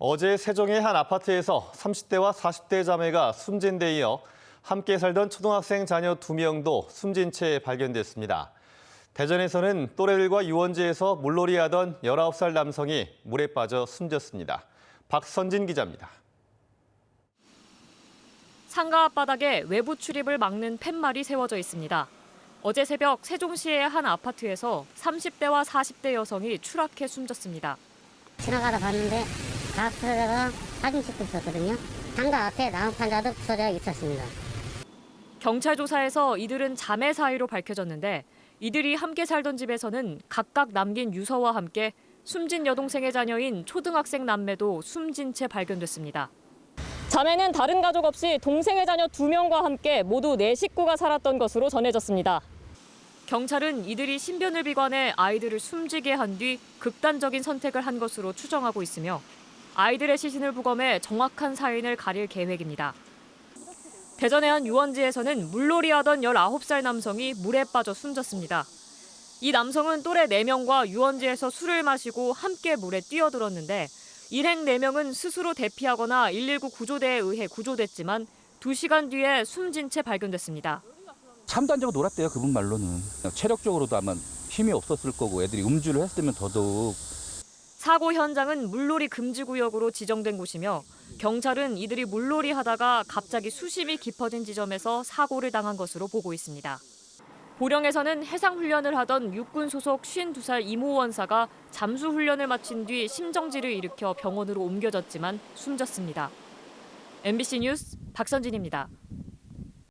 어제 세종의 한 아파트에서 30대와 40대 자매가 숨진 데 이어 함께 살던 초등학생 자녀 두명도 숨진 채 발견됐습니다. 대전에서는 또래들과 유원지에서 물놀이하던 19살 남성이 물에 빠져 숨졌습니다. 박선진 기자입니다. 상가 앞바닥에 외부 출입을 막는 팻말이 세워져 있습니다. 어제 새벽 세종시의 한 아파트에서 30대와 40대 여성이 추락해 숨졌습니다. 지나가다 봤는데 가스가 사진 찍고 있었거든요. 상가 앞에 나무판자도 부서져 있었습니다. 경찰 조사에서 이들은 자매 사이로 밝혀졌는데 이들이 함께 살던 집에서는 각각 남긴 유서와 함께 숨진 여동생의 자녀인 초등학생 남매도 숨진 채 발견됐습니다. 자매는 다른 가족 없이 동생의 자녀 두 명과 함께 모두 네 식구가 살았던 것으로 전해졌습니다. 경찰은 이들이 신변을 비관해 아이들을 숨지게 한 뒤 극단적인 선택을 한 것으로 추정하고 있으며 아이들의 시신을 부검해 정확한 사인을 가릴 계획입니다. 대전의 한 유원지에서는 물놀이하던 19살 남성이 물에 빠져 숨졌습니다. 이 남성은 또래 4명과 유원지에서 술을 마시고 함께 물에 뛰어들었는데 일행 4명은 스스로 대피하거나 119 구조대에 의해 구조됐지만 2시간 뒤에 숨진 채 발견됐습니다. 자고 놀았대요 그분 말로는 체력적으로도 아마 힘이 없었을 거고 애들이 음주를 했으면 더더욱 사고 현장은 물놀이 금지 구역으로 지정된 곳이며 경찰은 이들이 물놀이 하다가 갑자기 수심이 깊어진 지점에서 사고를 당한 것으로 보고 있습니다. 보령에서는 해상 훈련을 하던 육군 소속 52살 이모 원사가 잠수 훈련을 마친 뒤 심정지를 일으켜 병원으로 옮겨졌지만 숨졌습니다. MBC 뉴스 박선진입니다.